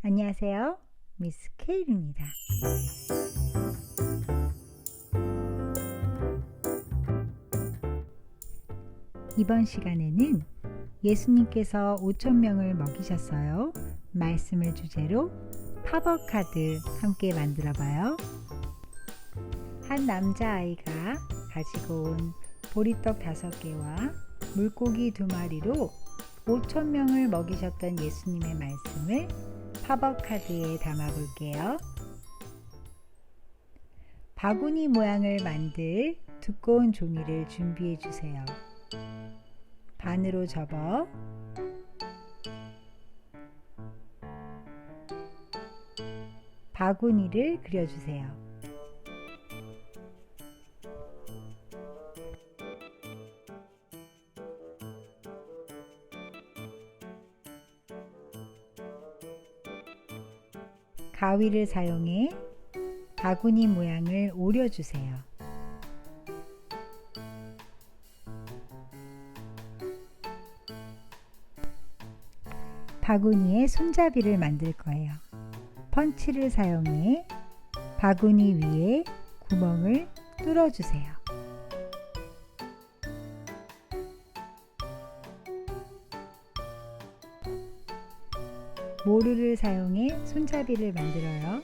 안녕하세요. 미스 케일입니다. 이번 시간에는 예수님께서 5천 명을 먹이셨어요. 말씀을 주제로 팝업 카드 함께 만들어 봐요. 한 남자아이가 가지고 온 보리떡 다섯 개와 물고기 두 마리로 5천 명을 먹이셨던 예수님의 말씀을 팝업 카드에 담아 볼게요. 바구니 모양을 만들 두꺼운 종이를 준비해 주세요. 반으로 접어 바구니를 그려주세요. 가위를 사용해 바구니 모양을 오려주세요. 바구니에 손잡이를 만들 거예요. 펀치를 사용해 바구니 위에 구멍을 뚫어주세요. 모루를 사용해 손잡이를 만들어요.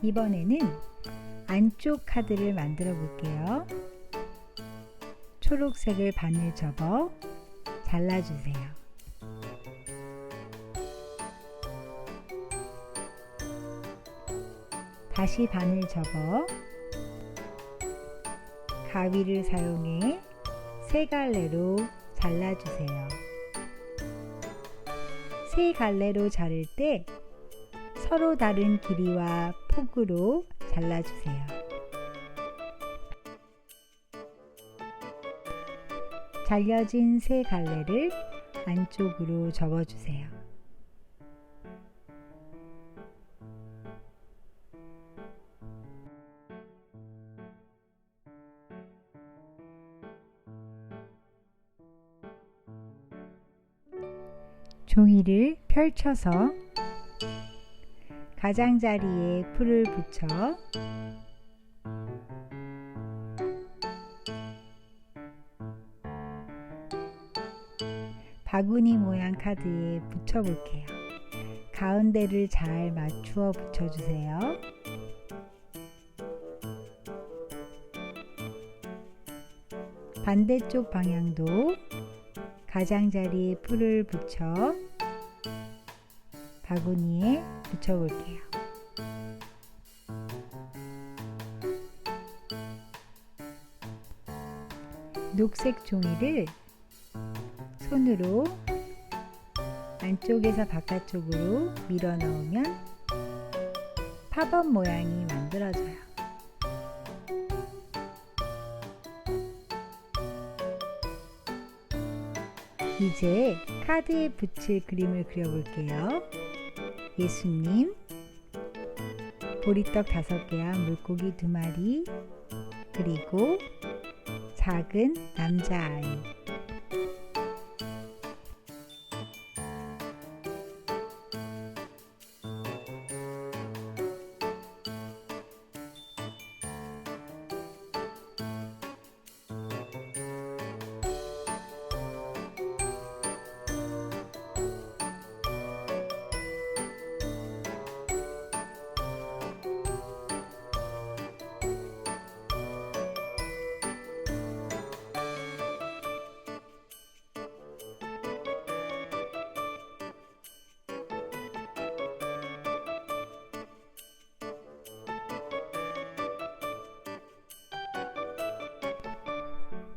이번에는 안쪽 카드를 만들어 볼게요. 초록색을 반을 접어 잘라주세요. 다시 반을 접어 가위를 사용해 세 갈래로 잘라주세요. 세 갈래로 자를 때 서로 다른 길이와 폭으로 잘라주세요. 잘려진 세 갈래를 안쪽으로 접어주세요. 종이를 펼쳐서 가장자리에 풀을 붙여 바구니 모양 카드에 붙여볼게요. 가운데를 잘 맞추어 붙여주세요. 반대쪽 방향도 가장자리에 풀을 붙여 바구니에 붙여볼게요. 녹색 종이를 손으로 안쪽에서 바깥쪽으로 밀어 넣으면 팝업 모양이 만들어져요. 이제 카드에 붙일 그림을 그려볼게요. 예수님, 보리떡 다섯 개와 물고기 두 마리, 그리고 작은 남자아이.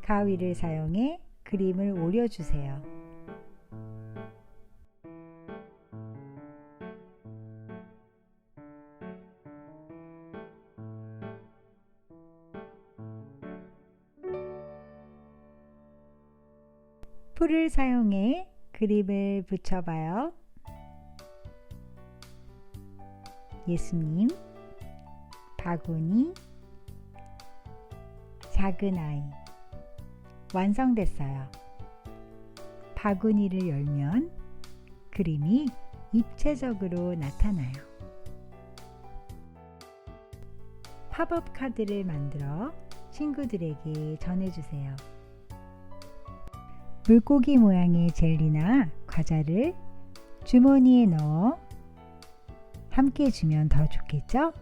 가위를 사용해 그림을 오려주세요. 풀을 사용해 그림을 붙여봐요. 예수님, 바구니, 작은 아이. 완성됐어요. 바구니를 열면 그림이 입체적으로 나타나요. 팝업 카드를 만들어 친구들에게 전해주세요. 물고기 모양의 젤리나 과자를 주머니에 넣어 함께 주면 더 좋겠죠?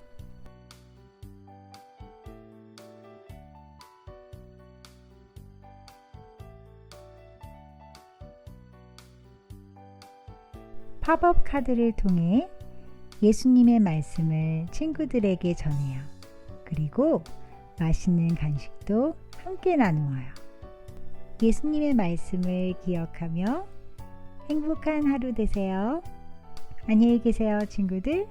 팝업 카드를 통해 예수님의 말씀을 친구들에게 전해요. 그리고 맛있는 간식도 함께 나누어요. 예수님의 말씀을 기억하며 행복한 하루 되세요. 안녕히 계세요, 친구들.